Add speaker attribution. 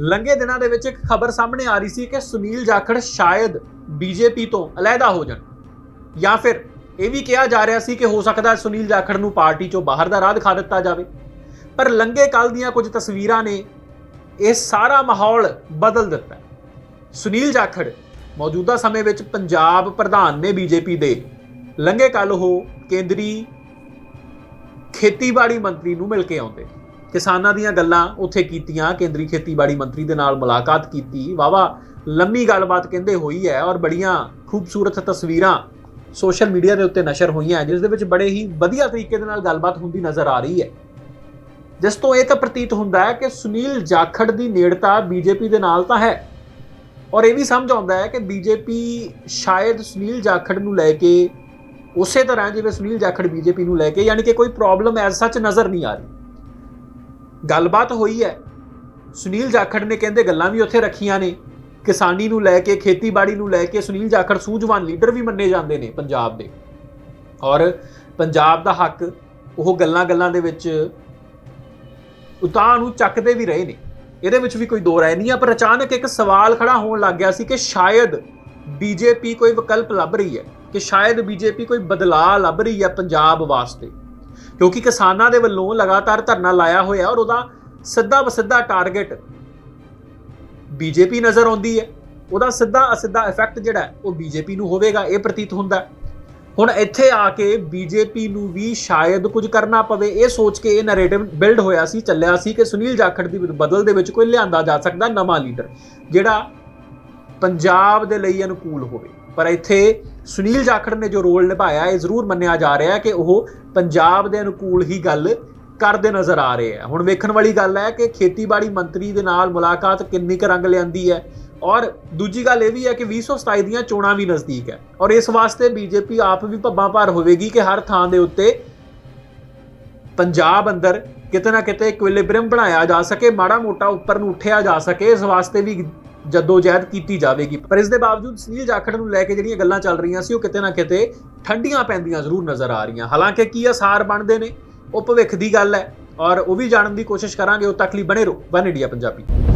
Speaker 1: ਲੰਘੇ ਦਿਨਾਂ ਦੇ ਵਿੱਚ ਇੱਕ ਖਬਰ ਸਾਹਮਣੇ ਆ ਰਹੀ ਸੀ ਕਿ ਸੁਨੀਲ ਜਾਖੜ ਸ਼ਾਇਦ ਬੀਜੇਪੀ ਤੋਂ ਅਲੱਗਾ ਹੋ ਜਾਣ। ਜਾਂ ਫਿਰ ਇਹ ਵੀ ਕਿਹਾ ਜਾ ਰਿਹਾ ਸੀ ਕਿ ਹੋ ਸਕਦਾ ਸੁਨੀਲ ਜਾਖੜ ਨੂੰ ਪਾਰਟੀ ਚੋਂ ਬਾਹਰ ਦਾ ਰਾਹ ਦਿਖਾ ਦਿੱਤਾ ਜਾਵੇ। ਪਰ ਲੰਘੇ ਕੱਲ ਦੀਆਂ ਕੁਝ ਤਸਵੀਰਾਂ ਨੇ ਇਹ ਸਾਰਾ ਮਾਹੌਲ ਬਦਲ ਦਿੱਤਾ। ਸੁਨੀਲ ਜਾਖੜ ਮੌਜੂਦਾ ਸਮੇਂ ਵਿੱਚ ਪੰਜਾਬ ਪ੍ਰਧਾਨ ਨੇ ਬੀਜੇਪੀ ਦੇ। ਲੰਘੇ ਕੱਲ ਉਹ ਕੇਂਦਰੀ ਖੇਤੀਬਾੜੀ ਮੰਤਰੀ ਨੂੰ ਮਿਲ ਕੇ ਆਉਂਦੇ। ਕਿਸਾਨਾਂ ਦੀਆਂ ਗੱਲਾਂ ਉੱਥੇ ਕੀਤੀਆਂ। ਕੇਂਦਰੀ ਖੇਤੀਬਾੜੀ ਮੰਤਰੀ ਦੇ ਨਾਲ ਮੁਲਾਕਾਤ ਕੀਤੀ। ਵਾਵਾ ਲੰਮੀ ਗੱਲਬਾਤ ਕਹਿੰਦੇ ਹੋਈ ਹੈ ਔਰ ਬੜੀਆਂ ਖੂਬਸੂਰਤ ਤਸਵੀਰਾਂ ਸੋਸ਼ਲ ਮੀਡੀਆ ਦੇ ਉੱਤੇ ਨਸ਼ਰ ਹੋਈਆਂ ਜਿਸ ਦੇ ਵਿੱਚ ਬੜੇ ਹੀ ਵਧੀਆ ਤਰੀਕੇ ਦੇ ਨਾਲ ਗੱਲਬਾਤ ਹੁੰਦੀ ਨਜ਼ਰ ਆ ਰਹੀ ਹੈ। ਜਿਸ ਤੋਂ ਇਹ ਤਾਂ ਪ੍ਰਤੀਤ ਹੁੰਦਾ ਹੈ ਕਿ ਸੁਨੀਲ ਜਾਖੜ ਦੀ ਨੇੜਤਾ ਬੀਜੇਪੀ ਦੇ ਨਾਲ ਤਾਂ ਹੈ। ਔਰ ਇਹ ਵੀ ਸਮਝ ਆਉਂਦਾ ਹੈ ਕਿ ਬੀਜੇਪੀ ਸ਼ਾਇਦ ਸੁਨੀਲ ਜਾਖੜ ਨੂੰ ਲੈ ਕੇ ਉਸੇ ਤਰ੍ਹਾਂ ਜਿਵੇਂ ਸੁਨੀਲ ਜਾਖੜ ਬੀਜੇਪੀ ਨੂੰ ਲੈ ਕੇ, ਯਾਨੀ ਕਿ ਕੋਈ ਪ੍ਰੋਬਲਮ ਐਜ਼ ਸੱਚ ਨਜ਼ਰ ਨਹੀਂ ਆ ਰਹੀ। ਗੱਲਬਾਤ ਹੋਈ ਹੈ। ਸੁਨੀਲ ਜਾਖੜ ਨੇ ਕਹਿੰਦੇ ਗੱਲਾਂ ਵੀ ਉੱਥੇ ਰੱਖੀਆਂ ਨੇ। ਕਿਸਾਨੀ ਨੂੰ ਲੈ ਕੇ, ਖੇਤੀਬਾੜੀ ਨੂੰ ਲੈ ਕੇ ਸੁਨੀਲ ਜਾਖੜ ਸੂਝਵਾਨ ਲੀਡਰ ਵੀ ਮੰਨੇ ਜਾਂਦੇ ਨੇ ਪੰਜਾਬ ਦੇ। ਔਰ ਪੰਜਾਬ ਦਾ ਹੱਕ ਉਹ ਗੱਲਾਂ-ਗੱਲਾਂ ਦੇ ਵਿੱਚ ਉਤਾਂ ਨੂੰ ਚੱਕਦੇ ਵੀ ਰਹੇ ਨੇ। ਇਹਦੇ ਵਿੱਚ ਵੀ ਕੋਈ ਦੋ ਰਾਏ ਨਹੀਂ ਆ, ਪਰ ਅਚਾਨਕ ਇੱਕ ਸਵਾਲ ਖੜਾ ਹੋਣ ਲੱਗ ਗਿਆ ਸੀ ਕਿ ਸ਼ਾਇਦ ਬੀਜੇਪੀ ਕੋਈ ਵਿਕਲਪ ਲੱਭ ਰਹੀ ਹੈ, ਕਿ ਸ਼ਾਇਦ ਬੀਜੇਪੀ ਕੋਈ ਬਦਲਾਅ ਲੱਭ ਰਹੀ ਹੈ ਪੰਜਾਬ ਵਾਸਤੇ। ਕਿਉਂਕਿ ਕਿਸਾਨਾਂ ਦੇ ਵੱਲੋਂ ਲਗਾਤਾਰ ਧਰਨਾ ਲਾਇਆ ਹੋਇਆ ਔਰ ਉਹਦਾ ਸਿੱਧਾ ਬਸਿੱਧਾ ਟਾਰਗੇਟ ਬੀਜੇਪੀ ਨਜ਼ਰ ਆਉਂਦੀ ਹੈ। ਉਹਦਾ ਸਿੱਧਾ ਅਸਿੱਧਾ ਇਫੈਕਟ ਜਿਹੜਾ ਉਹ ਬੀਜੇਪੀ ਨੂੰ ਹੋਵੇਗਾ, ਇਹ ਪ੍ਰਤੀਤ ਹੁੰਦਾ ਹੁਣ ਇੱਥੇ ਆ ਕੇ ਬੀਜੇਪੀ ਨੂੰ ਵੀ ਸ਼ਾਇਦ ਕੁਝ ਕਰਨਾ ਪਵੇ, ਇਹ ਸੋਚ ਕੇ ਇਹ ਨੈਰੇਟਿਵ ਬਿਲਡ ਹੋਇਆ ਸੀ, ਚੱਲਿਆ ਸੀ ਕਿ ਸੁਨੀਲ ਜਾਖੜ ਦੀ ਬਦਲ ਦੇ ਵਿੱਚ ਕੋਈ ਲਿਆਂਦਾ ਜਾ ਸਕਦਾ ਨਵਾਂ ਲੀਡਰ ਜਿਹੜਾ ਪੰਜਾਬ ਦੇ ਲਈ ਅਨੁਕੂਲ ਹੋਵੇ। ਪਰ ਇੱਥੇ ਸੁਨੀਲ ਜਾਖੜ ਨੇ ਜੋ ਰੋਲ ਨਿਭਾਇਆ, ਇਹ ਜ਼ਰੂਰ ਮੰਨਿਆ ਜਾ ਰਿਹਾ ਹੈ ਕਿ ਉਹ ਪੰਜਾਬ ਦੇ ਅਨੁਕੂਲ ਹੀ ਗੱਲ ਕਰਦੇ ਨਜ਼ਰ ਆ ਰਹੇ ਆ। ਹੁਣ ਵੇਖਣ ਵਾਲੀ ਗੱਲ ਹੈ ਕਿ ਖੇਤੀਬਾੜੀ ਮੰਤਰੀ ਦੇ ਨਾਲ ਮੁਲਾਕਾਤ ਕਿੰਨੀ ਕੁ ਰੰਗ ਲਿਆਂਦੀ ਹੈ। ਔਰ ਦੂਜੀ ਗੱਲ ਇਹ ਵੀ ਹੈ ਕਿ 2027 ਦੀਆਂ ਚੋਣਾਂ ਵੀ ਨਜ਼ਦੀਕ ਹੈ। ਔਰ ਇਸ ਵਾਸਤੇ ਬੀਜੇਪੀ ਆਪ ਵੀ ਭੱਬਾਂ ਭਾਰ ਹੋਵੇਗੀ ਕਿ ਹਰ ਥਾਂ ਦੇ ਉੱਤੇ ਪੰਜਾਬ ਅੰਦਰ ਕਿਤੇ ਨਾ ਕਿਤੇ ਇਕੁਇਲਿਬ੍ਰੀਅਮ ਬਣਾਇਆ ਜਾ ਸਕੇ, ਮਾੜਾ ਮੋਟਾ ਉੱਪਰ ਨੂੰ ਉੱਠਿਆ ਜਾ ਸਕੇ। ਇਸ ਵਾਸਤੇ ਵੀ ਜਦੋਜਹਿਦ ਕੀਤੀ ਜਾਵੇਗੀ। ਪਰ ਇਸ ਦੇ ਬਾਵਜੂਦ ਸੁਨੀਲ ਜਾਖੜ ਨੂੰ ਲੈ ਕੇ ਜਿਹੜੀਆਂ ਗੱਲਾਂ ਚੱਲ ਰਹੀਆਂ ਸੀ, ਉਹ ਕਿਤੇ ਨਾ ਕਿਤੇ ਠੰਡੀਆਂ ਪੈਂਦੀਆਂ ਜ਼ਰੂਰ ਨਜ਼ਰ ਆ ਰਹੀਆਂ। ਹਾਲਾਂਕਿ ਕੀ ਅਸਾਰ ਬਣਦੇ ਨੇ, ਉਹ ਭਵਿੱਖ ਦੀ ਗੱਲ ਹੈ, ਔਰ ਉਹ ਵੀ ਜਾਣਨ ਦੀ ਕੋਸ਼ਿਸ਼ ਕਰਾਂਗੇ, ਉਹ ਤੱਕ ਲਈ ਬਣੇ ਰਹੋ, ਵਨ ਇੰਡੀਆ ਪੰਜਾਬੀ।